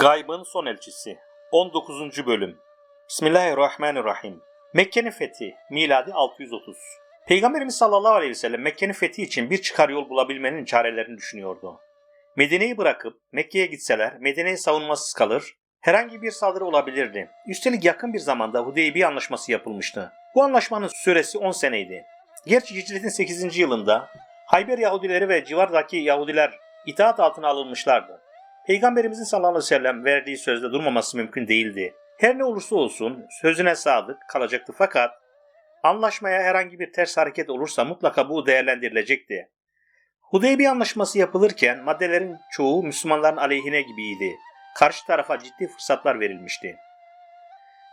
Gaybın Son Elçisi 19. Bölüm Bismillahirrahmanirrahim Mekke'nin fethi Miladi 630 Peygamberimiz sallallahu aleyhi ve sellem Mekke'nin fethi için bir çıkar yol bulabilmenin çarelerini düşünüyordu. Medine'yi bırakıp Mekke'ye gitseler Medine'yi savunmasız kalır, herhangi bir saldırı olabilirdi. Üstelik yakın bir zamanda Hudeybiye anlaşması yapılmıştı. Bu anlaşmanın süresi 10 seneydi. Gerçi hicretin 8. yılında Hayber Yahudileri ve civardaki Yahudiler itaat altına alınmışlardı. Peygamberimizin sallallahu aleyhi ve sellem verdiği sözde durmaması mümkün değildi. Her ne olursa olsun sözüne sadık kalacaktı fakat anlaşmaya herhangi bir ters hareket olursa mutlaka bu değerlendirilecekti. Hudeybiye anlaşması yapılırken maddelerin çoğu Müslümanların aleyhine gibiydi. Karşı tarafa ciddi fırsatlar verilmişti.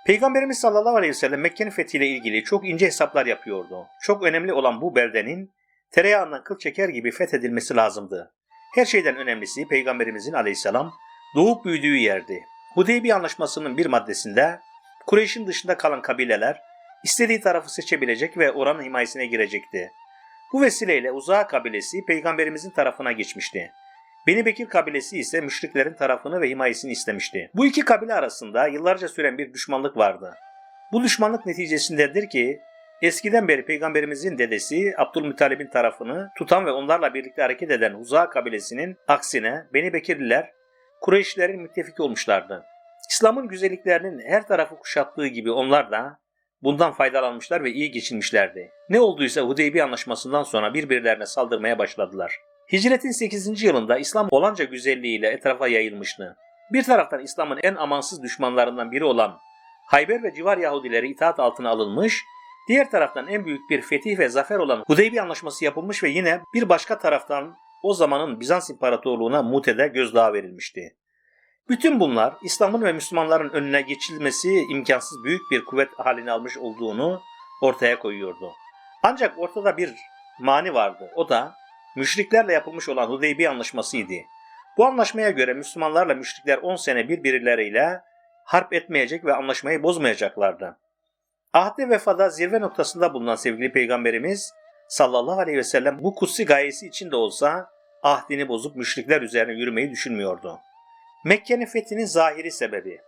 Peygamberimiz sallallahu aleyhi ve sellem Mekke'nin fethiyle ilgili çok ince hesaplar yapıyordu. Çok önemli olan bu beldenin tereyağından kıl çeker gibi fethedilmesi lazımdı. Her şeyden önemlisi Peygamberimizin aleyhisselam doğup büyüdüğü yerdi. Hudeybiye Anlaşması'nın bir maddesinde Kureyş'in dışında kalan kabileler istediği tarafı seçebilecek ve oranın himayesine girecekti. Bu vesileyle Uzağa kabilesi Peygamberimizin tarafına geçmişti. Beni Bekir kabilesi ise müşriklerin tarafını ve himayesini istemişti. Bu iki kabile arasında yıllarca süren bir düşmanlık vardı. Bu düşmanlık neticesindedir ki eskiden beri peygamberimizin dedesi Abdülmuttalib'in tarafını tutan ve onlarla birlikte hareket eden Huza kabilesinin aksine Beni Bekirliler Kureyşlilerin müttefiki olmuşlardı. İslam'ın güzelliklerinin her tarafı kuşattığı gibi onlar da bundan faydalanmışlar ve iyi geçinmişlerdi. Ne olduysa Hudeybiye anlaşmasından sonra birbirlerine saldırmaya başladılar. Hicretin 8. yılında İslam olanca güzelliğiyle etrafa yayılmıştı. Bir taraftan İslam'ın en amansız düşmanlarından biri olan Hayber ve civar Yahudileri itaat altına alınmış, diğer taraftan en büyük bir fetih ve zafer olan Hudeybiye Anlaşması yapılmış ve yine bir başka taraftan o zamanın Bizans İmparatorluğu'na Mute'de gözdağı verilmişti. Bütün bunlar İslam'ın ve Müslümanların önüne geçilmesi imkansız büyük bir kuvvet halini almış olduğunu ortaya koyuyordu. Ancak ortada bir mani vardı. O da müşriklerle yapılmış olan Hudeybiye Anlaşması'ydı. Bu anlaşmaya göre Müslümanlarla müşrikler 10 sene birbirleriyle harp etmeyecek ve anlaşmayı bozmayacaklardı. Ahde vefada zirve noktasında bulunan sevgili peygamberimiz sallallahu aleyhi ve sellem bu kutsi gayesi için de olsa ahdini bozup müşrikler üzerine yürümeyi düşünmüyordu. Mekke'nin fethinin zahiri sebebi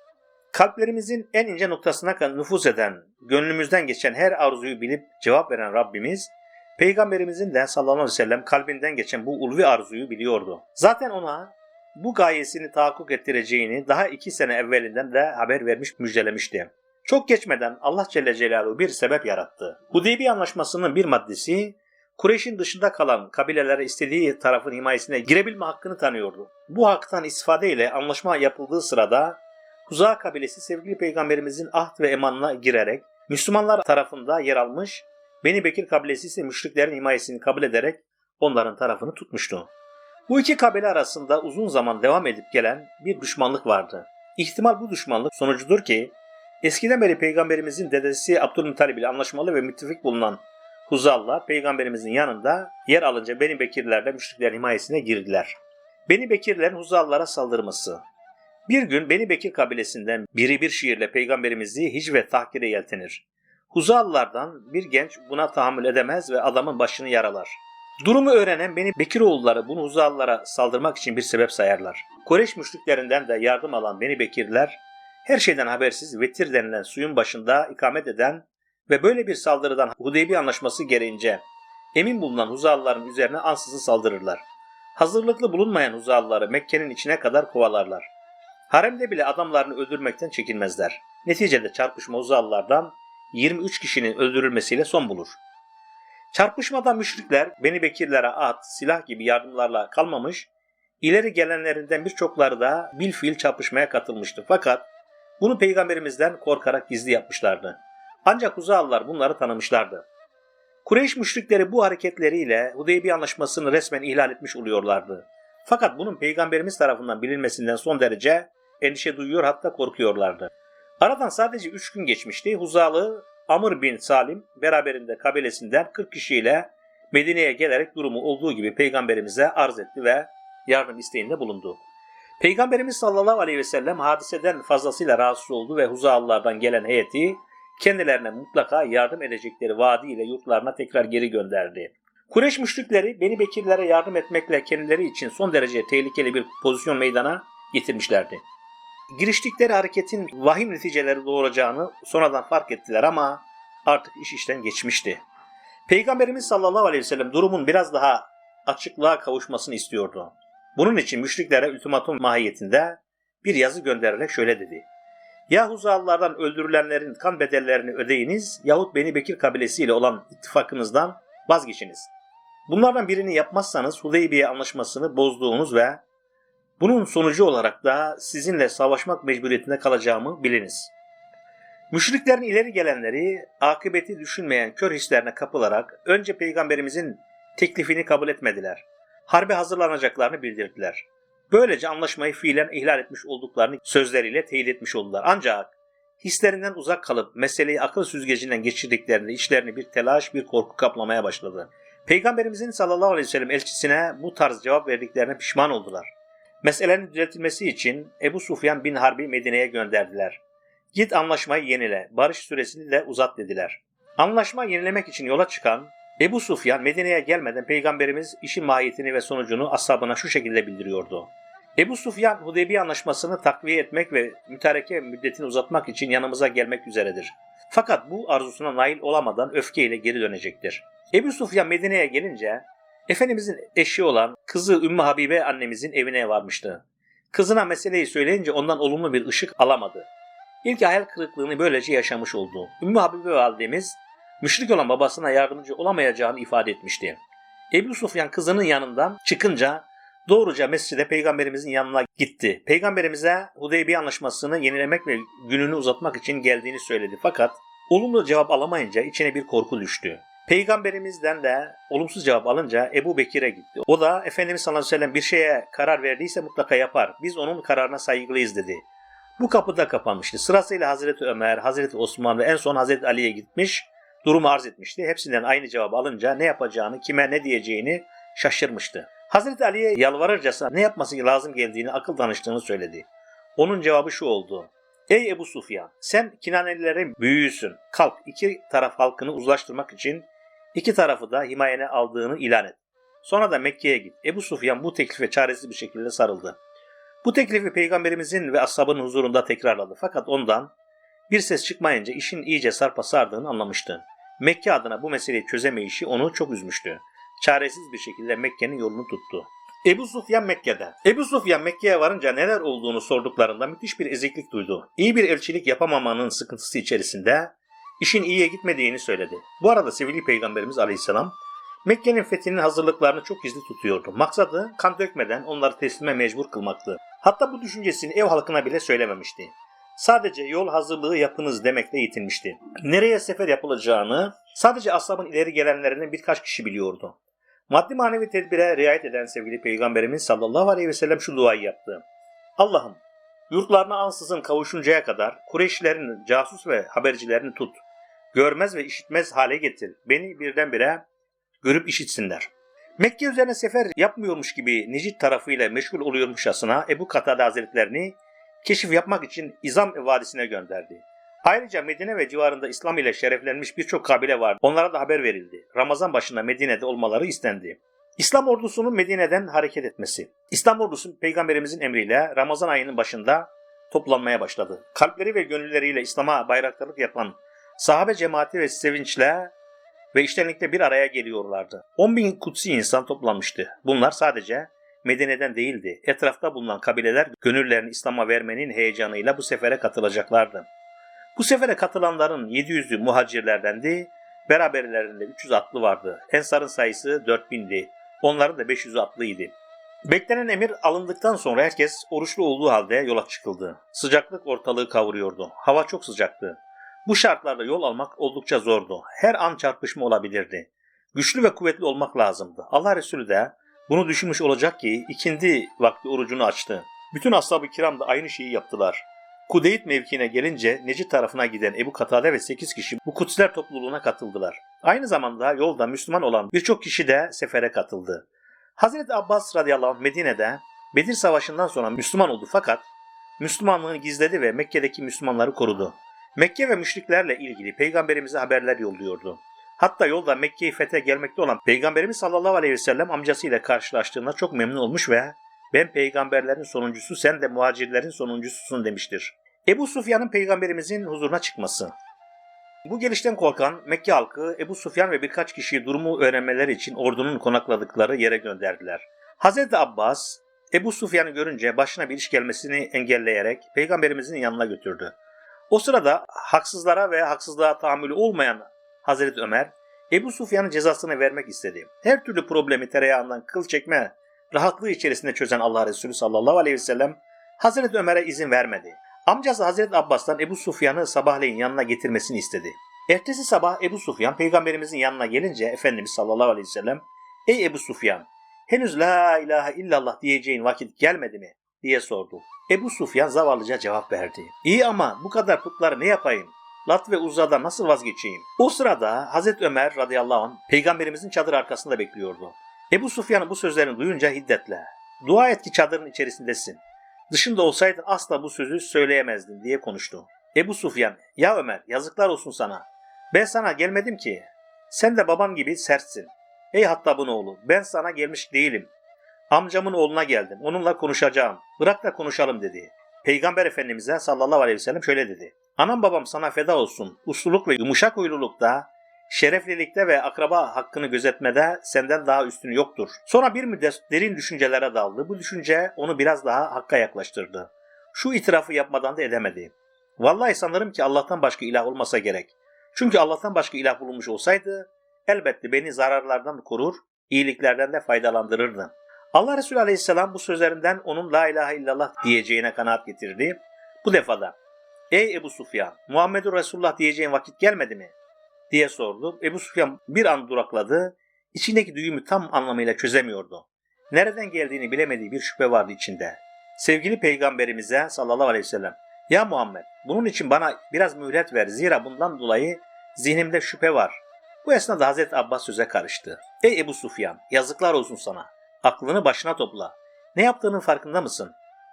Kalplerimizin en ince noktasına kadar nüfuz eden, gönlümüzden geçen her arzuyu bilip cevap veren Rabbimiz, Peygamberimizin de sallallahu aleyhi ve sellem kalbinden geçen bu ulvi arzuyu biliyordu. Zaten ona bu gayesini tahakkuk ettireceğini daha iki sene evvelinden de haber vermiş müjdelemişti. Çok geçmeden Allah Celle Celaluhu bir sebep yarattı. Hudeybiye Anlaşması'nın bir maddesi Kureyş'in dışında kalan kabilelere istediği tarafın himayesine girebilme hakkını tanıyordu. Bu haktan istifade ile anlaşma yapıldığı sırada Huza kabilesi sevgili peygamberimizin ahd ve emanına girerek Müslümanlar tarafında yer almış, Beni Bekir kabilesi ise müşriklerin himayesini kabul ederek onların tarafını tutmuştu. Bu iki kabile arasında uzun zaman devam edip gelen bir düşmanlık vardı. İhtimal bu düşmanlık sonucudur ki eskiden beri peygamberimizin dedesi Abdülmuttalib ile anlaşmalı ve müttefik bulunan Huzallar peygamberimizin yanında yer alınca Beni Bekirler de müşriklerin himayesine girdiler. Beni Bekirlerin Huzallara saldırması. Bir gün Beni Bekir kabilesinden biri bir şiirle peygamberimizi hic ve tahkire yeltenir. Huzalılardan bir genç buna tahammül edemez ve adamın başını yaralar. Durumu öğrenen Beni Bekiroğulları bunu Huzalılara saldırmak için bir sebep sayarlar. Kureyş müşriklerinden de yardım alan Beni Bekirler her şeyden habersiz Vetir denilen suyun başında ikamet eden ve böyle bir saldırıdan Hudeybiye anlaşması gereğince emin bulunan Huzalıların üzerine ansızın saldırırlar. Hazırlıklı bulunmayan Huzalıları Mekke'nin içine kadar kovalarlar. Haremde bile adamlarını öldürmekten çekinmezler. Neticede çarpışma Huzalılardan 23 kişinin öldürülmesiyle son bulur. Çarpışmada müşrikler Beni Bekirlere at, silah gibi yardımlarla kalmamış, ileri gelenlerinden birçokları da bilfiil çarpışmaya katılmıştı. Fakat bunu peygamberimizden korkarak gizli yapmışlardı. Ancak Huzalılar bunları tanımışlardı. Kureyş müşrikleri bu hareketleriyle Hudeybiye anlaşmasını resmen ihlal etmiş oluyorlardı. Fakat bunun peygamberimiz tarafından bilinmesinden son derece endişe duyuyor hatta korkuyorlardı. Aradan sadece 3 gün geçmişti. Huzalı Amr bin Salim beraberinde kabilesinden 40 kişiyle Medine'ye gelerek durumu olduğu gibi peygamberimize arz etti ve yardım isteğinde bulundu. Peygamberimiz sallallahu aleyhi ve sellem hadiseden fazlasıyla rahatsız oldu ve Huzalılardan gelen heyeti kendilerine mutlaka yardım edecekleri vaadiyle yurtlarına tekrar geri gönderdi. Kureyş müşrikleri Beni Bekirlere yardım etmekle kendileri için son derece tehlikeli bir pozisyon meydana getirmişlerdi. giriştikleri hareketin vahim neticeleri doğuracağını sonradan fark ettiler ama artık iş işten geçmişti. Peygamberimiz sallallahu aleyhi ve sellem durumun biraz daha açıklığa kavuşmasını istiyordu. Bunun için müşriklere ultimatum mahiyetinde bir yazı göndererek şöyle dedi. Ya Huzalılardan öldürülenlerin kan bedellerini ödeyiniz yahut Beni Bekir kabilesiyle olan ittifakınızdan vazgeçiniz. Bunlardan birini yapmazsanız Hudeybiye anlaşmasını bozduğunuz ve bunun sonucu olarak da sizinle savaşmak mecburiyetinde kalacağımı biliniz. Müşriklerin ileri gelenleri akıbeti düşünmeyen kör hislerine kapılarak önce peygamberimizin teklifini kabul etmediler. Harbe hazırlanacaklarını bildirdiler. Böylece anlaşmayı fiilen ihlal etmiş olduklarını sözleriyle teyit etmiş oldular. Ancak hislerinden uzak kalıp meseleyi akıl süzgecinden geçirdiklerinde içlerini bir telaş, bir korku kaplamaya başladı. Peygamberimizin sallallahu aleyhi ve sellem elçisine bu tarz cevap verdiklerine pişman oldular. Meselenin düzeltilmesi için Ebu Sufyan bin Harbi Medine'ye gönderdiler. Git anlaşmayı yenile, barış süresini de uzat dediler. Anlaşma yenilemek için yola çıkan Ebu Sufyan Medine'ye gelmeden Peygamberimiz işin mahiyetini ve sonucunu ashabına şu şekilde bildiriyordu. Ebu Sufyan Hudeybiye anlaşmasını takviye etmek ve mütareke müddetini uzatmak için yanımıza gelmek üzeredir. Fakat bu arzusuna nail olamadan öfkeyle geri dönecektir. Ebu Sufyan Medine'ye gelince Efendimizin eşi olan kızı Ümmü Habibe annemizin evine varmıştı. Kızına meseleyi söyleyince ondan olumlu bir ışık alamadı. İlk hayal kırıklığını böylece yaşamış oldu. Ümmü Habibe validemiz müşrik olan babasına yardımcı olamayacağını ifade etmişti. Ebu Sufyan kızının yanından çıkınca doğruca mescide peygamberimizin yanına gitti. Peygamberimize Hudeybiye anlaşmasını yenilemek ve gününü uzatmak için geldiğini söyledi. Fakat olumlu cevap alamayınca içine bir korku düştü. Peygamberimizden de olumsuz cevap alınca Ebu Bekir'e gitti. O da Efendimiz sallallahu aleyhi ve sellem bir şeye karar verdiyse mutlaka yapar. Biz onun kararına saygılıyız dedi. Bu kapı da kapanmıştı. Sırasıyla Hazreti Ömer, Hazreti Osman ve en son Hazreti Ali'ye gitmiş, durumu arz etmişti. Hepsinden aynı cevabı alınca ne yapacağını, kime ne diyeceğini şaşırmıştı. Hazreti Ali'ye yalvarırcasına ne yapması lazım geldiğini akıl danıştığını söyledi. Onun cevabı şu oldu. Ey Ebu Sufyan, sen Kinanelilerin büyüğüsün. Kalk iki taraf halkını uzlaştırmak için iki tarafı da himayene aldığını ilan et. Sonra da Mekke'ye git. Ebu Sufyan bu teklife çaresiz bir şekilde sarıldı. Bu teklifi peygamberimizin ve ashabının huzurunda tekrarladı. Fakat ondan bir ses çıkmayınca işin iyice sarpa sardığını anlamıştı. Mekke adına bu meseleyi çözemeyişi onu çok üzmüştü. Çaresiz bir şekilde Mekke'nin yolunu tuttu. Ebu Sufyan Mekke'de. Ebu Sufyan Mekke'ye varınca neler olduğunu sorduklarında müthiş bir eziklik duydu. İyi bir elçilik yapamamanın sıkıntısı içerisinde işin iyiye gitmediğini söyledi. Bu arada sevgili Peygamberimiz Aleyhisselam Mekke'nin fethinin hazırlıklarını çok gizli tutuyordu. Maksadı kan dökmeden onları teslime mecbur kılmaktı. Hatta bu düşüncesini ev halkına bile söylememişti. Sadece yol hazırlığı yapınız demekle yetinmişti. Nereye sefer yapılacağını sadece ashabın ileri gelenlerinden birkaç kişi biliyordu. Maddi manevi tedbire riayet eden sevgili Peygamberimiz sallallahu aleyhi ve sellem şu duayı yaptı. Allah'ım yurtlarına ansızın kavuşuncaya kadar Kureyşlerin casus ve habercilerini tut. Görmez ve işitmez hale getir. Beni birdenbire görüp işitsinler. Mekke üzerine sefer yapmıyormuş gibi Necid tarafıyla meşgul oluyormuşçasına Ebu Katade Hazretlerini keşif yapmak için İzam Vadisi'ne gönderdi. Ayrıca Medine ve civarında İslam ile şereflenmiş birçok kabile vardı. Onlara da haber verildi. Ramazan başında Medine'de olmaları istendi. İslam ordusunun Medine'den hareket etmesi. İslam ordusu peygamberimizin emriyle Ramazan ayının başında toplanmaya başladı. Kalpleri ve gönülleriyle İslam'a bayraktarlık yapan sahabe cemaati ve sevinçle ve iştenlikle bir araya geliyorlardı. 10 bin kutsi insan toplanmıştı. Bunlar sadece Medine'den değildi. Etrafta bulunan kabileler gönüllerini İslam'a vermenin heyecanıyla bu sefere katılacaklardı. Bu sefere katılanların 700'ü muhacirlerdendi. Beraberlerinde 300 atlı vardı. Ensar'ın sayısı 4000'di. Onların da 500 atlıydı. Beklenen emir alındıktan sonra herkes oruçlu olduğu halde yola çıkıldı. Sıcaklık ortalığı kavuruyordu. Hava çok sıcaktı. Bu şartlarda yol almak oldukça zordu. Her an çarpışma olabilirdi. Güçlü ve kuvvetli olmak lazımdı. Allah Resulü de bunu düşünmüş olacak ki ikindi vakti orucunu açtı. Bütün ashab-ı kiram da aynı şeyi yaptılar. Kudeyt mevkiine gelince Necid tarafına giden Ebu Katade ve 8 kişi bu Kutsiler topluluğuna katıldılar. Aynı zamanda yolda Müslüman olan birçok kişi de sefere katıldı. Hazreti Abbas radıyallahu anh Medine'de Bedir Savaşı'ndan sonra Müslüman oldu fakat Müslümanlığını gizledi ve Mekke'deki Müslümanları korudu. Mekke ve müşriklerle ilgili peygamberimize haberler yolluyordu. Hatta yolda Mekke'yi fethe gelmekte olan Peygamberimiz sallallahu aleyhi ve sellem amcasıyla karşılaştığında çok memnun olmuş ve Ben peygamberlerin sonuncusu sen de muhacirlerin sonuncususun demiştir. Ebu Sufyan'ın peygamberimizin huzuruna çıkması. Bu gelişten korkan Mekke halkı Ebu Sufyan ve birkaç kişiyi durumu öğrenmeleri için ordunun konakladıkları yere gönderdiler. Hazreti Abbas Ebu Sufyan'ı görünce başına bir iş gelmesini engelleyerek peygamberimizin yanına götürdü. O sırada haksızlara ve haksızlığa tahammülü olmayan Hazreti Ömer Ebu Sufyan'ın cezasını vermek istedi. Her türlü problemi tereyağından kıl çekme rahatlığı içerisinde çözen Allah Resulü sallallahu aleyhi ve sellem Hazreti Ömer'e izin vermedi. Amcası Hazreti Abbas'tan Ebu Sufyan'ı sabahleyin yanına getirmesini istedi. Ertesi sabah Ebu Sufyan peygamberimizin yanına gelince Efendimiz sallallahu aleyhi ve sellem Ey Ebu Sufyan henüz la ilahe illallah diyeceğin vakit gelmedi mi? diye sordu. Ebu Sufyan zavallıca cevap verdi. İyi ama bu kadar putları ne yapayım? Lat ve Uzza'dan nasıl vazgeçeyim? O sırada Hazreti Ömer radıyallahu anh peygamberimizin çadır arkasında bekliyordu. Ebu Sufyan'ın bu sözlerini duyunca hiddetle dua et ki çadırın içerisindesin. Dışında olsaydın asla bu sözü söyleyemezdin diye konuştu. Ebu Sufyan, ya Ömer yazıklar olsun sana. Ben sana gelmedim ki. Sen de babam gibi sertsin. Ey Hattab'ın oğlu ben sana gelmiş değilim. Amcamın oğluna geldim. Onunla konuşacağım. Bırak da konuşalım dedi. Peygamber Efendimiz'e sallallahu aleyhi ve sellem şöyle dedi. Anam babam sana feda olsun. Usluluk ve yumuşak huylulukta, şereflilikte ve akraba hakkını gözetmede senden daha üstün yoktur. Sonra bir müddet derin düşüncelere daldı. Bu düşünce onu biraz daha hakka yaklaştırdı. Şu itirafı yapmadan da edemedi. Vallahi sanırım ki Allah'tan başka ilah olmasa gerek. Çünkü Allah'tan başka ilah bulunmuş olsaydı elbette beni zararlardan korur, iyiliklerden de faydalandırırdı. Allah Resulü Aleyhisselam bu sözlerinden onun la ilahe illallah diyeceğine kanaat getirdi. Bu defada Ey Ebu Sufyan, Muhammedur Resulullah diyeceğin vakit gelmedi mi? diye sordu. Ebu Sufyan bir an durakladı. İçindeki düğümü tam anlamıyla çözemiyordu. Nereden geldiğini bilemediği bir şüphe vardı içinde. Sevgili peygamberimize sallallahu aleyhi ve sellem, Ya Muhammed, bunun için bana biraz mühlet ver. Zira bundan dolayı zihnimde şüphe var. Bu esnada Hazreti Abbas söze karıştı. Ey Ebu Sufyan, yazıklar olsun sana. Aklını başına topla. Ne yaptığının farkında mısın?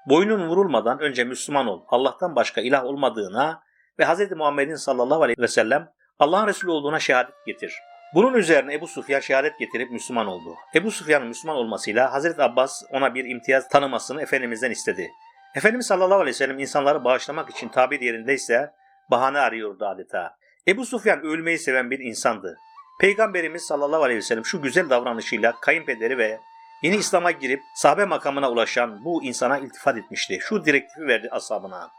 Boynun vurulmadan önce Müslüman ol. Allah'tan başka ilah olmadığına ve Hz. Muhammed'in sallallahu aleyhi ve sellem Allah'ın Resulü olduğuna şehadet getir. Bunun üzerine Ebu Sufyan şehadet getirip Müslüman oldu. Ebu Sufyan'ın Müslüman olmasıyla Hazreti Abbas ona bir imtiyaz tanımasını Efendimiz'den istedi. Efendimiz sallallahu aleyhi ve sellem insanları bağışlamak için tabir yerindeyse bahane arıyordu adeta. Ebu Sufyan ölmeyi seven bir insandı. Peygamberimiz sallallahu aleyhi ve sellem şu güzel davranışıyla kayınpederi ve yeni İslam'a girip sahabe makamına ulaşan bu insana iltifat etmişti. Şu direktifi verdi ashabına.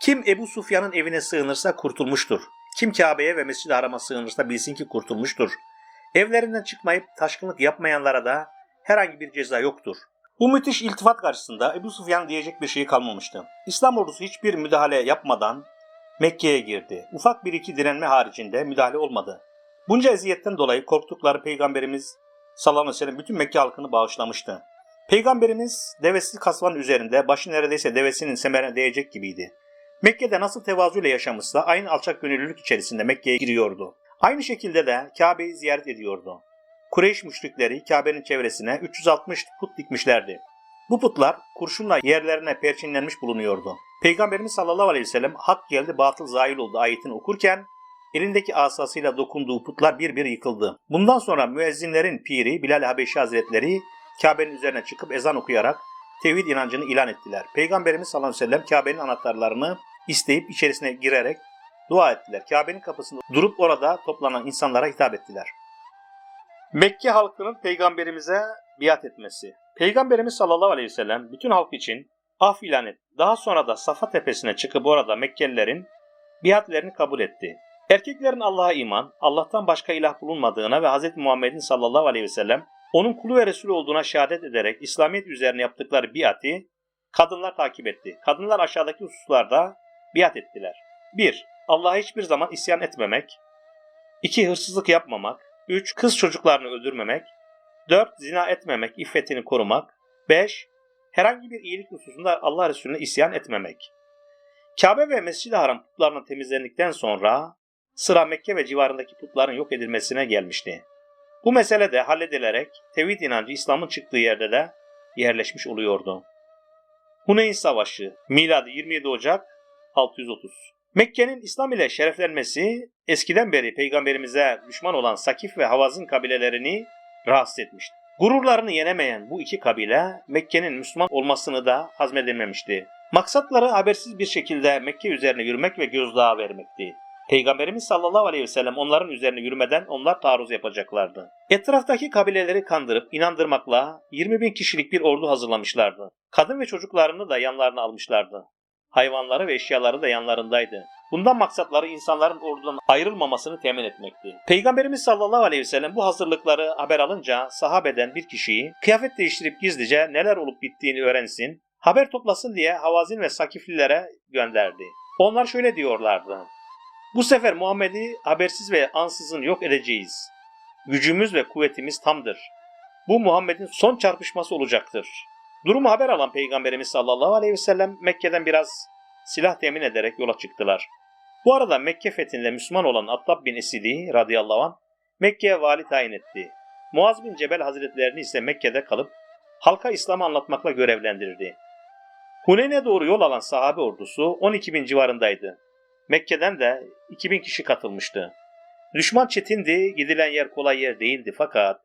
Kim Ebu Sufyan'ın evine sığınırsa kurtulmuştur. Kim Kabe'ye ve Mescid-i Haram'a sığınırsa bilsin ki kurtulmuştur. Evlerinden çıkmayıp taşkınlık yapmayanlara da herhangi bir ceza yoktur. Bu müthiş iltifat karşısında Ebu Sufyan diyecek bir şey kalmamıştı. İslam ordusu hiçbir müdahale yapmadan Mekke'ye girdi. Ufak bir iki direnme haricinde müdahale olmadı. Bunca eziyetten dolayı korktukları Peygamberimiz sallallahu aleyhi ve sellem bütün Mekke halkını bağışlamıştı. Peygamberimiz devesiz kasvanın üzerinde başı neredeyse devesinin semerine değecek gibiydi. Mekke'de nasıl tevazuyla yaşamışsa aynı alçak gönüllülük içerisinde Mekke'ye giriyordu. Aynı şekilde de Kabe'yi ziyaret ediyordu. Kureyş müşrikleri Kabe'nin çevresine 360 put dikmişlerdi. Bu putlar kurşunla yerlerine perçinlenmiş bulunuyordu. Peygamberimiz sallallahu aleyhi ve sellem hak geldi batıl zahil oldu ayetini okurken elindeki asasıyla dokunduğu putlar bir bir yıkıldı. Bundan sonra müezzinlerin piri Bilal Habeşi Hazretleri Kabe'nin üzerine çıkıp ezan okuyarak tevhid inancını ilan ettiler. Peygamberimiz sallallahu aleyhi ve sellem Kabe'nin anahtarlarını isteyip içerisine girerek dua ettiler. Kabe'nin kapısında durup orada toplanan insanlara hitap ettiler. Mekke halkının peygamberimize biat etmesi. Peygamberimiz sallallahu aleyhi ve sellem bütün halk için af ilan etti. Daha sonra da Safa tepesine çıkıp orada Mekkelilerin biatlerini kabul etti. Erkeklerin Allah'a iman, Allah'tan başka ilah bulunmadığına ve Hz. Muhammed'in sallallahu aleyhi ve sellem onun kulu ve Resulü olduğuna şehadet ederek İslamiyet üzerine yaptıkları biati kadınlar takip etti. Kadınlar aşağıdaki hususlarda biat ettiler. 1. Allah'a hiçbir zaman isyan etmemek. 2. Hırsızlık yapmamak. 3. Kız çocuklarını öldürmemek. 4. Zina etmemek, iffetini korumak. 5. Herhangi bir iyilik hususunda Allah Resulüne isyan etmemek. Kabe ve Mescid-i Haram putlarının temizlendikten sonra sıra Mekke ve civarındaki putların yok edilmesine gelmişti. Bu mesele de halledilerek tevhid inancı İslam'ın çıktığı yerde de yerleşmiş oluyordu. Huneyn Savaşı miladi 27 Ocak 630 Mekke'nin İslam ile şereflenmesi eskiden beri peygamberimize düşman olan Sakif ve Havazin kabilelerini rahatsız etmişti. Gururlarını yenemeyen bu iki kabile Mekke'nin Müslüman olmasını da hazmedilmemişti. Maksatları habersiz bir şekilde Mekke üzerine yürümek ve gözdağı vermekti. Peygamberimiz sallallahu aleyhi ve sellem onların üzerine yürümeden onlar taarruz yapacaklardı. Etraftaki kabileleri kandırıp inandırmakla 20 bin kişilik bir ordu hazırlamışlardı. Kadın ve çocuklarını da yanlarına almışlardı. Hayvanları ve eşyaları da yanlarındaydı. Bundan maksatları insanların ordudan ayrılmamasını temin etmekti. Peygamberimiz sallallahu aleyhi ve sellem bu hazırlıkları haber alınca sahabeden bir kişiyi kıyafet değiştirip gizlice neler olup bittiğini öğrensin, haber toplasın diye Havazin ve Sakiflilere gönderdi. Onlar şöyle diyorlardı. Bu sefer Muhammed'i habersiz ve ansızın yok edeceğiz. Gücümüz ve kuvvetimiz tamdır. Bu Muhammed'in son çarpışması olacaktır. Durumu haber alan Peygamberimiz sallallahu aleyhi ve sellem Mekke'den biraz silah temin ederek yola çıktılar. Bu arada Mekke fethinde Müslüman olan Attab bin Esidi radıyallahu anh Mekke'ye vali tayin etti. Muaz bin Cebel hazretlerini ise Mekke'de kalıp halka İslam'ı anlatmakla görevlendirdi. Huneyn'e doğru yol alan sahabe ordusu 12 bin civarındaydı. Mekke'den de 2000 kişi katılmıştı. Düşman çetindi, gidilen yer kolay yer değildi fakat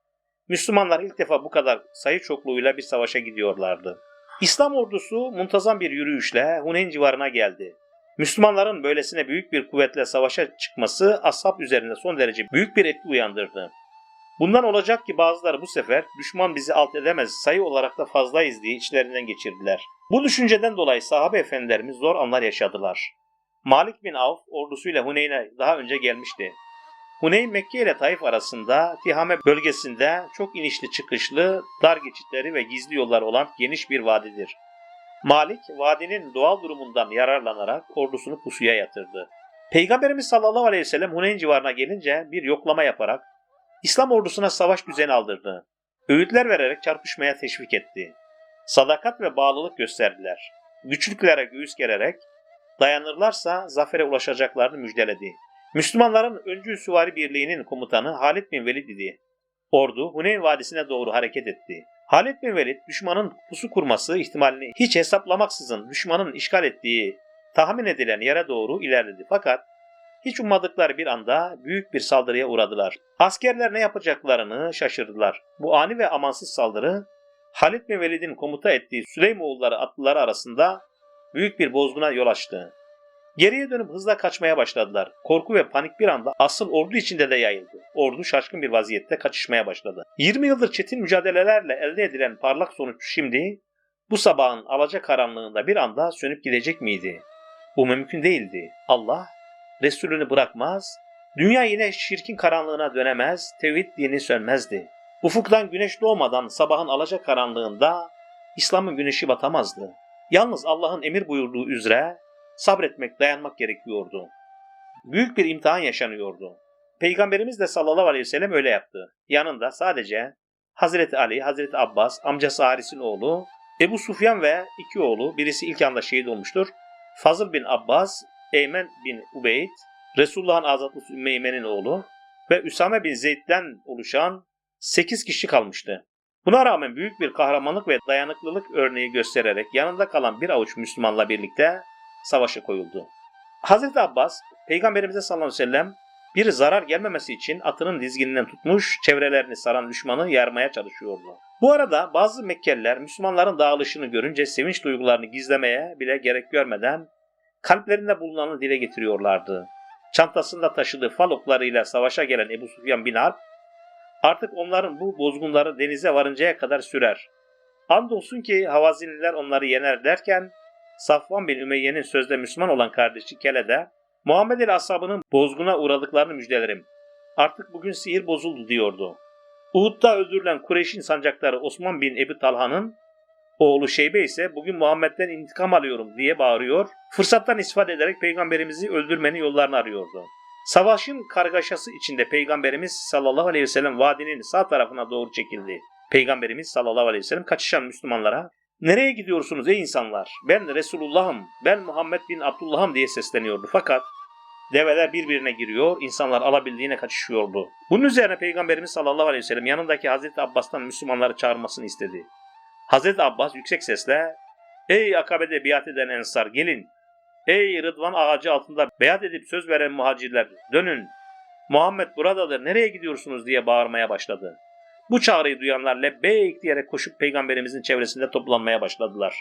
Müslümanlar ilk defa bu kadar sayı çokluğuyla bir savaşa gidiyorlardı. İslam ordusu muntazam bir yürüyüşle Huneyn civarına geldi. Müslümanların böylesine büyük bir kuvvetle savaşa çıkması ashab üzerinde son derece büyük bir etki uyandırdı. Bundan olacak ki bazıları bu sefer düşman bizi alt edemez sayı olarak da fazlayız diye içlerinden geçirdiler. Bu düşünceden dolayı sahabe efendilerimiz zor anlar yaşadılar. Malik bin Avf ordusuyla Huneyn'e daha önce gelmişti. Huneyn Mekke ile Taif arasında Tihame bölgesinde çok inişli çıkışlı, dar geçitleri ve gizli yollar olan geniş bir vadidir. Malik vadinin doğal durumundan yararlanarak ordusunu pusuya yatırdı. Peygamberimiz sallallahu aleyhi ve sellem Huneyn civarına gelince bir yoklama yaparak İslam ordusuna savaş düzeni aldırdı. Öğütler vererek çarpışmaya teşvik etti. Sadakat ve bağlılık gösterdiler. Güçlüklere göğüs gererek dayanırlarsa zafere ulaşacaklarını müjdeledi. Müslümanların öncü süvari birliğinin komutanı Halid bin Velid idi. Ordu Huneyn Vadisi'ne doğru hareket etti. Halid bin Velid düşmanın pusu kurması ihtimalini hiç hesaplamaksızın düşmanın işgal ettiği tahmin edilen yere doğru ilerledi. Fakat hiç ummadıkları bir anda büyük bir saldırıya uğradılar. Askerler ne yapacaklarını şaşırdılar. Bu ani ve amansız saldırı Halid bin Velid'in komuta ettiği Süleymoğulları atlıları arasında büyük bir bozguna yol açtı. Geriye dönüp hızla kaçmaya başladılar. Korku ve panik bir anda asıl ordu içinde de yayıldı. Ordu şaşkın bir vaziyette kaçışmaya başladı. 20 yıldır çetin mücadelelerle elde edilen parlak sonuç şimdi bu sabahın alaca karanlığında bir anda sönüp gidecek miydi? Bu mümkün değildi. Allah Resulünü bırakmaz, dünya yine şirkin karanlığına dönemez, tevhid dini sönmezdi. Ufuktan güneş doğmadan sabahın alaca karanlığında İslam'ın güneşi batamazdı. Yalnız Allah'ın emir buyurduğu üzere sabretmek, dayanmak gerekiyordu. Büyük bir imtihan yaşanıyordu. Peygamberimiz de sallallahu aleyhi ve sellem öyle yaptı. Yanında sadece Hazreti Ali, Hazreti Abbas, amcası Haris'in oğlu, Ebu Sufyan ve iki oğlu, birisi ilk anda şehit olmuştur. Fazıl bin Abbas, Eymen bin Ubeyd, Resulullah'ın azatlısı Ümmü Eymen'in oğlu ve Üsame bin Zeyd'den oluşan 8 kişi kalmıştı. Buna rağmen büyük bir kahramanlık ve dayanıklılık örneği göstererek yanında kalan bir avuç Müslümanla birlikte savaşa koyuldu. Hazreti Abbas, Peygamberimize sallallahu aleyhi ve sellem bir zarar gelmemesi için atının dizgininden tutmuş, çevrelerini saran düşmanı yarmaya çalışıyordu. Bu arada bazı Mekkeliler Müslümanların dağılışını görünce sevinç duygularını gizlemeye bile gerek görmeden kalplerinde bulunanı dile getiriyorlardı. Çantasında taşıdığı fal oklarıyla savaşa gelen Ebu Sufyan bin Harp, artık onların bu bozgunları denize varıncaya kadar sürer. Andolsun ki Havaziniler onları yener derken, Safvan bin Ümeyye'nin sözde Müslüman olan kardeşi Kele'de, Muhammed el ashabının bozguna uğradıklarını müjdelerim. Artık bugün sihir bozuldu diyordu. Uhud'da öldürülen Kureyş'in sancakları Osman bin Ebu Talha'nın oğlu Şeybe ise bugün Muhammed'den intikam alıyorum diye bağırıyor. Fırsattan istifade ederek peygamberimizi öldürmenin yollarını arıyordu. Savaşın kargaşası içinde peygamberimiz sallallahu aleyhi ve sellem vadinin sağ tarafına doğru çekildi. Peygamberimiz sallallahu aleyhi ve sellem kaçışan Müslümanlara Nereye gidiyorsunuz ey insanlar? Ben Resulullah'ım, ben Muhammed bin Abdullah'ım diye sesleniyordu. Fakat develer birbirine giriyor, insanlar alabildiğine kaçışıyordu. Bunun üzerine Peygamberimiz sallallahu aleyhi ve sellem yanındaki Hazreti Abbas'tan Müslümanları çağırmasını istedi. Hazreti Abbas yüksek sesle Ey Akabe'de biat eden ensar gelin. Ey Rıdvan ağacı altında beyat edip söz veren muhacirler dönün. Muhammed buradadır nereye gidiyorsunuz diye bağırmaya başladı. Bu çağrıyı duyanlar lebbeyk diyerek koşup peygamberimizin çevresinde toplanmaya başladılar.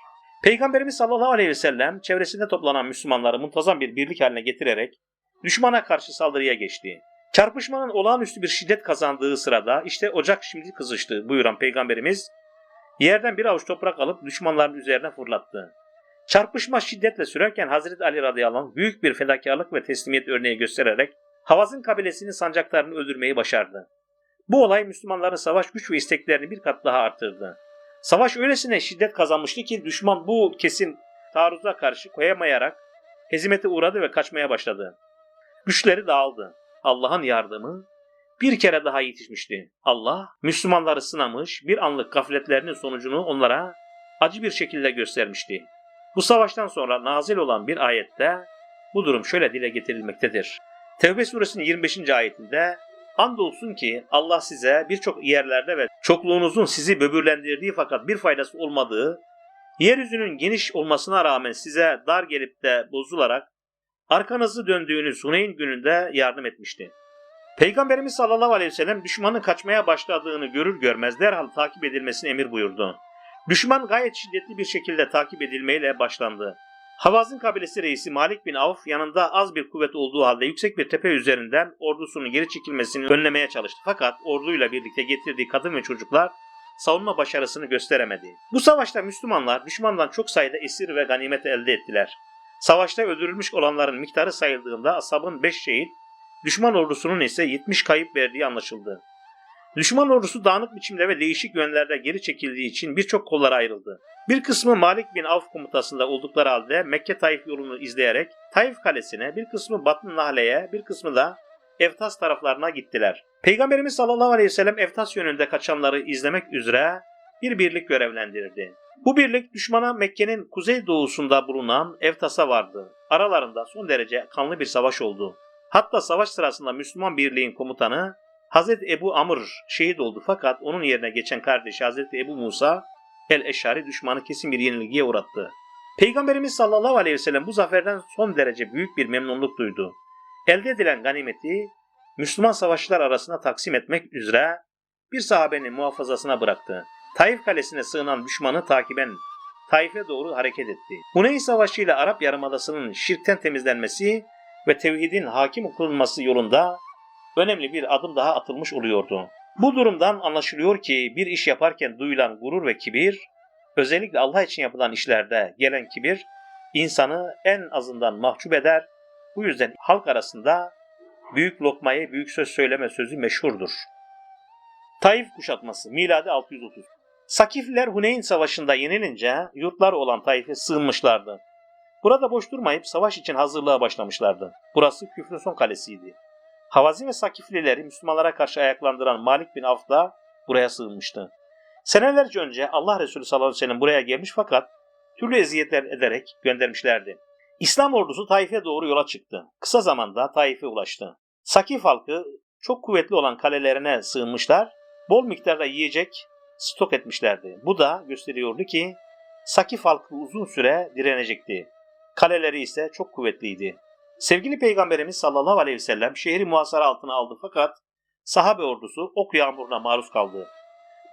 Peygamberimiz sallallahu aleyhi ve sellem çevresinde toplanan Müslümanları muntazam bir birlik haline getirerek düşmana karşı saldırıya geçti. Çarpışmanın olağanüstü bir şiddet kazandığı sırada işte ocak şimdi kızıştı buyuran peygamberimiz yerden bir avuç toprak alıp düşmanların üzerine fırlattı. Çarpışma şiddetle sürerken Hazreti Ali radıyallahu anh büyük bir fedakarlık ve teslimiyet örneği göstererek Havaz'ın kabilesinin sancaklarını öldürmeyi başardı. Bu olay Müslümanların savaş güç ve isteklerini bir kat daha arttırdı. Savaş öylesine şiddet kazanmıştı ki düşman bu kesin taarruza karşı koyamayarak hezimete uğradı ve kaçmaya başladı. Güçleri dağıldı. Allah'ın yardımı bir kere daha yetişmişti. Allah Müslümanları sınamış, bir anlık gafletlerinin sonucunu onlara acı bir şekilde göstermişti. Bu savaştan sonra nazil olan bir ayette bu durum şöyle dile getirilmektedir. Tevbe suresinin 25. ayetinde Andolsun ki Allah size birçok yerlerde ve çokluğunuzun sizi böbürlendirdiği fakat bir faydası olmadığı, yeryüzünün geniş olmasına rağmen size dar gelip de bozularak arkanızı döndüğünüz Huneyn gününde yardım etmişti. Peygamberimiz sallallahu aleyhi ve sellem düşmanın kaçmaya başladığını görür görmez derhal takip edilmesini emir buyurdu. Düşman gayet şiddetli bir şekilde takip edilmeyle başlandı. Havaz'ın kabilesi reisi Malik bin Avf yanında az bir kuvvet olduğu halde yüksek bir tepe üzerinden ordusunun geri çekilmesini önlemeye çalıştı. Fakat orduyla birlikte getirdiği kadın ve çocuklar savunma başarısını gösteremedi. Bu savaşta Müslümanlar düşmandan çok sayıda esir ve ganimet elde ettiler. Savaşta öldürülmüş olanların miktarı sayıldığında asabın 5 şehit, düşman ordusunun ise 70 kayıp verdiği anlaşıldı. Düşman ordusu dağınık biçimde ve değişik yönlerde geri çekildiği için birçok kollara ayrıldı. Bir kısmı Malik bin Avf komutasında oldukları halde Mekke Taif yolunu izleyerek Taif kalesine, bir kısmı Batın Nahle'ye, bir kısmı da Eftas taraflarına gittiler. Peygamberimiz sallallahu aleyhi ve sellem Eftas yönünde kaçanları izlemek üzere bir birlik görevlendirdi. Bu birlik düşmana Mekke'nin kuzey doğusunda bulunan Eftas'a vardı. Aralarında son derece kanlı bir savaş oldu. Hatta savaş sırasında Müslüman birliğin komutanı Hazreti Ebu Amr şehit oldu fakat onun yerine geçen kardeşi Hazreti Ebu Musa el-Eşari düşmanı kesin bir yenilgiye uğrattı. Peygamberimiz sallallahu aleyhi ve sellem bu zaferden son derece büyük bir memnunluk duydu. Elde edilen ganimeti Müslüman savaşçılar arasında taksim etmek üzere bir sahabenin muhafazasına bıraktı. Taif kalesine sığınan düşmanı takiben Taif'e doğru hareket etti. Huneyn Savaşı ile Arap Yarımadası'nın şirkten temizlenmesi ve tevhidin hakim kılınması yolunda önemli bir adım daha atılmış oluyordu. Bu durumdan anlaşılıyor ki bir iş yaparken duyulan gurur ve kibir, özellikle Allah için yapılan işlerde gelen kibir, insanı en azından mahcup eder. Bu yüzden halk arasında büyük lokmayı, büyük söz söyleme sözü meşhurdur. Taif kuşatması, miladi 630. Sakifliler Huneyn Savaşı'nda yenilince yurtlar olan Taif'e sığınmışlardı. Burada boş durmayıp savaş için hazırlığa başlamışlardı. Burası küfrün kalesiydi. Havazin ve Sakiflileri Müslümanlara karşı ayaklandıran Malik bin Avf da buraya sığınmıştı. Senelerce önce Allah Resulü sallallahu aleyhi ve sellem buraya gelmiş fakat türlü eziyetler ederek göndermişlerdi. İslam ordusu Taif'e doğru yola çıktı. Kısa zamanda Taif'e ulaştı. Sakif halkı çok kuvvetli olan kalelerine sığınmışlar, bol miktarda yiyecek stok etmişlerdi. Bu da gösteriyordu ki Sakif halkı uzun süre direnecekti. Kaleleri ise çok kuvvetliydi. Sevgili Peygamberimiz sallallahu aleyhi ve sellem şehri muhasara altına aldı fakat sahabe ordusu ok yağmuruna maruz kaldı.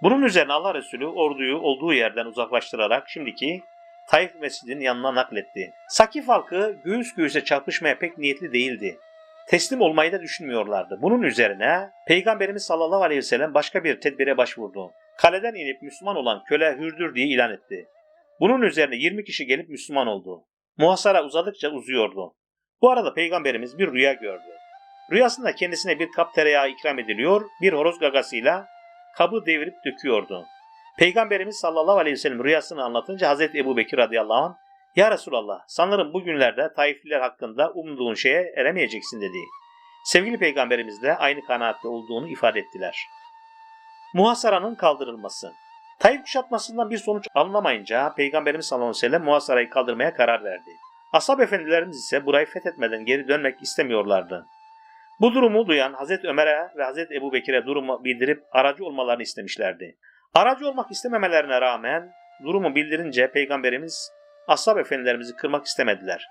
Bunun üzerine Allah Resulü orduyu olduğu yerden uzaklaştırarak şimdiki Taif Mescidinin yanına nakletti. Sakif halkı göğüs göğüse çarpışmaya pek niyetli değildi. Teslim olmayı da düşünmüyorlardı. Bunun üzerine Peygamberimiz sallallahu aleyhi ve sellem başka bir tedbire başvurdu. Kaleden inip Müslüman olan köle hürdür diye ilan etti. Bunun üzerine 20 kişi gelip Müslüman oldu. Muhasara uzadıkça uzuyordu. Bu arada peygamberimiz bir rüya gördü. Rüyasında kendisine bir kap tereyağı ikram ediliyor, bir horoz gagasıyla kabı devirip döküyordu. Peygamberimiz sallallahu aleyhi ve sellem rüyasını anlatınca Hazreti Ebu Bekir radıyallahu anh, Ya Resulallah sanırım bugünlerde Taifliler hakkında umduğun şeye eremeyeceksin dedi. Sevgili peygamberimiz de aynı kanaatte olduğunu ifade ettiler. Muhasaranın kaldırılması Taif kuşatmasından bir sonuç alınamayınca Peygamberimiz sallallahu aleyhi ve sellem muhasarayı kaldırmaya karar verdi. Ashab efendilerimiz ise burayı fethetmeden geri dönmek istemiyorlardı. Bu durumu duyan Hazreti Ömer'e ve Hazreti Ebu Bekir'e durumu bildirip aracı olmalarını istemişlerdi. Aracı olmak istememelerine rağmen durumu bildirince Peygamberimiz ashab efendilerimizi kırmak istemediler.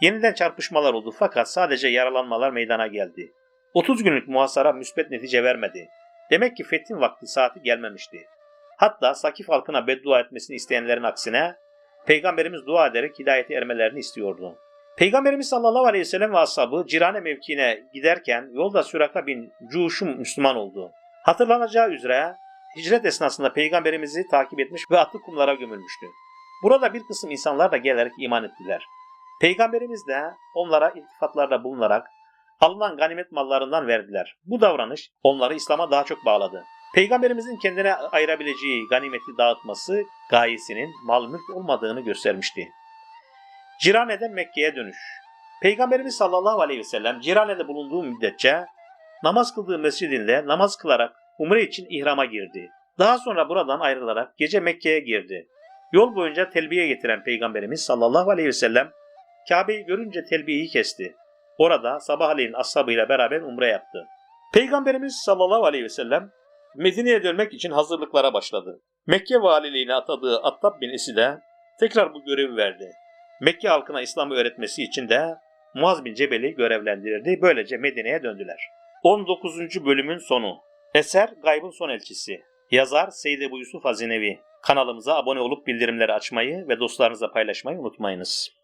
Yeniden çarpışmalar oldu fakat sadece yaralanmalar meydana geldi. 30 günlük muhasara müsbet netice vermedi. Demek ki fethin vakti saati gelmemişti. Hatta Sakif halkına beddua etmesini isteyenlerin aksine Peygamberimiz dua ederek hidayete ermelerini istiyordu. Peygamberimiz sallallahu aleyhi ve sellem ve ashabı Cirane mevkiine giderken yolda Süraka bin Cuşum Müslüman oldu. Hatırlanacağı üzere hicret esnasında peygamberimizi takip etmiş ve atlı kumlara gömülmüştü. Burada bir kısım insanlar da gelerek iman ettiler. Peygamberimiz de onlara iltifatlarda bulunarak alınan ganimet mallarından verdiler. Bu davranış onları İslam'a daha çok bağladı. Peygamberimizin kendine ayırabileceği ganimeti dağıtması gayesinin mal mülk olmadığını göstermişti. Cirane'den Mekke'ye dönüş. Peygamberimiz sallallahu aleyhi ve sellem Cirane'de bulunduğu müddetçe namaz kıldığı mescidinde namaz kılarak umre için ihrama girdi. Daha sonra buradan ayrılarak gece Mekke'ye girdi. Yol boyunca telbiye getiren Peygamberimiz sallallahu aleyhi ve sellem Kabe'yi görünce telbiyeyi kesti. Orada sabahleyin ashabıyla beraber umre yaptı. Peygamberimiz sallallahu aleyhi ve sellem Medine'ye dönmek için hazırlıklara başladı. Mekke valiliğine atadığı Attab bin Eside tekrar bu görevi verdi. Mekke halkına İslam'ı öğretmesi için de Muaz bin Cebel'i görevlendirdi. Böylece Medine'ye döndüler. 19. bölümün sonu. Eser Gaybın Son Elçisi. Yazar Seyyid Ebu Yusuf Hazinevi. Kanalımıza abone olup bildirimleri açmayı ve dostlarınızla paylaşmayı unutmayınız.